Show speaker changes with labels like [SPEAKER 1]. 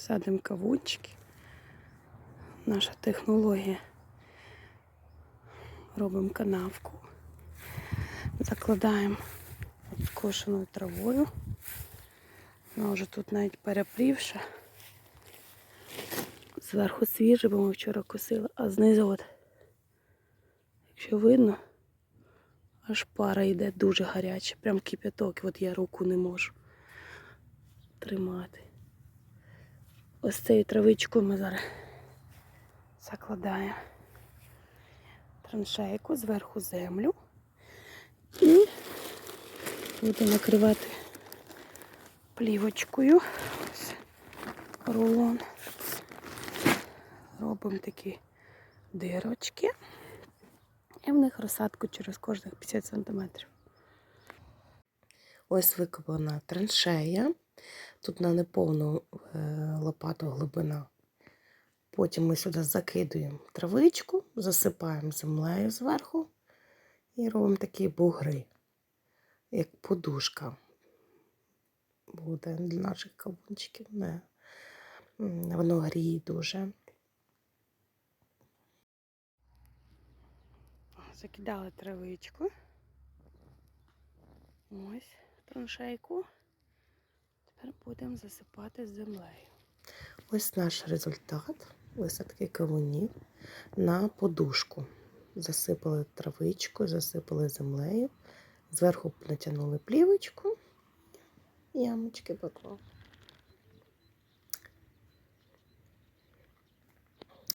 [SPEAKER 1] Садимо кавунчики. Наша технологія. Робимо канавку. Закладаємо скошеною травою. Вона вже тут навіть перепрівша. Зверху свіже, бо ми вчора косили, а знизу от, якщо видно, аж пара йде дуже гаряча, прям кипяток, от я руку не можу тримати. Ось цією травичкою ми зараз закладаємо траншейку, зверху землю і будемо накривати плівочкою. Ось рулон. Робимо такі дирочки. І в них розсадку через кожних 50 см.
[SPEAKER 2] Ось викопана траншея. Тут на неповну е, лопату глибина. Потім ми сюди закидуємо травичку, засипаємо землею зверху і робимо такі бугри, як подушка буде для наших кавунчиків. Воно гріє дуже.
[SPEAKER 1] Закидали травичку. Ось траншейку. Будемо засипати землею.
[SPEAKER 2] Ось наш результат висадки кавунів на подушку. Засипали травичку, засипали землею, зверху натягнули плівочку, ямочки поклали.